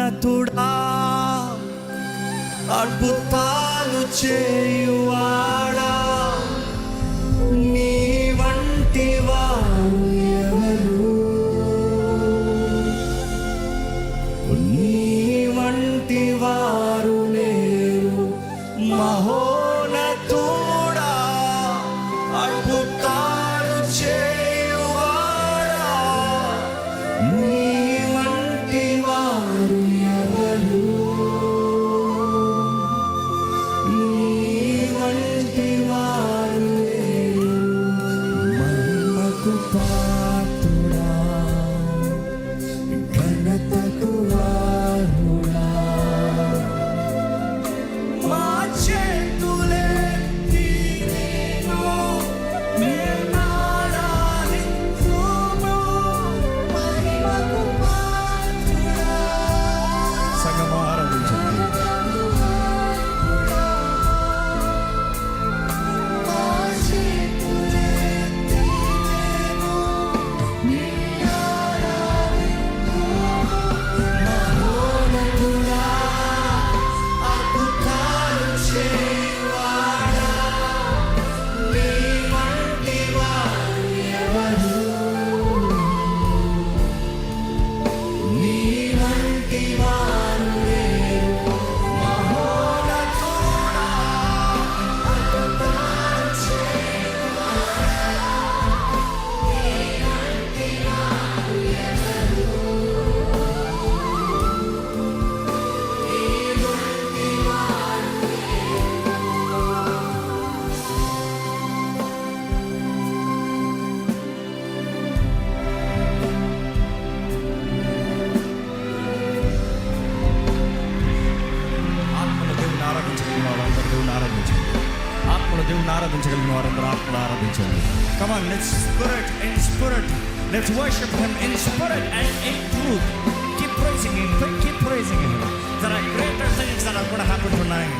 ఉన్నతుడా అద్భుతాలు చేయువాడా. goodbye. ఆరాధించగలిగిన వారందరూ ఆత్మలు ఆరాధించండి come on let's spirit in spirit let's worship him in spirit and in truth keep praising him keep praising him there are greater things that are gonna happen tonight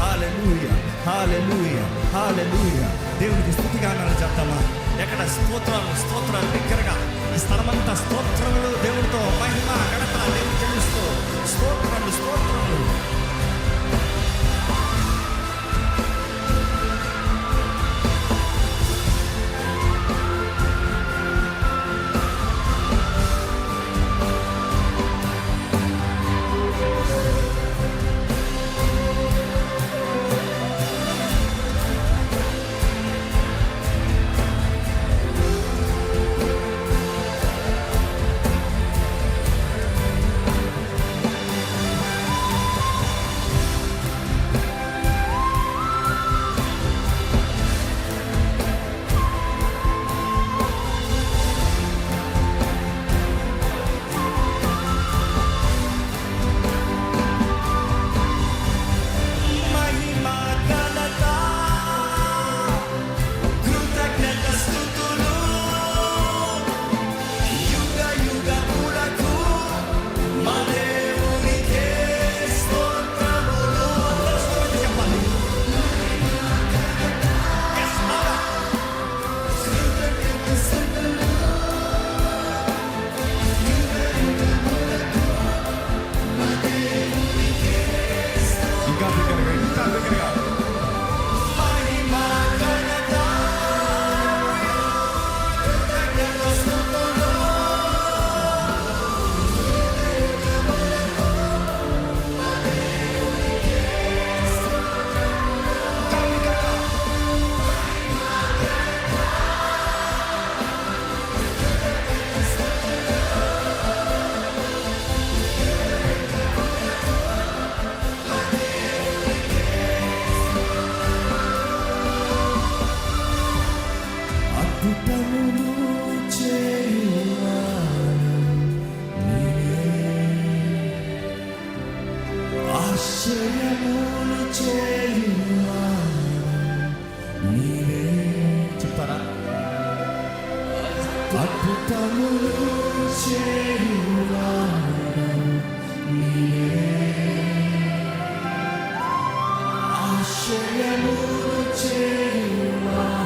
hallelujah hallelujah hallelujah దేవునికి స్తుతిగానాలు చెప్తామా? ఎక్కడ స్తోత్రాలు స్తోత్రాలు దగ్గరగా. ఈ స్థలమంతా స్తోత్రములు దేవుడితో మహిమ. అద్భుతములు చేయువాడు ఆశ్చర్యములు చేయువాడు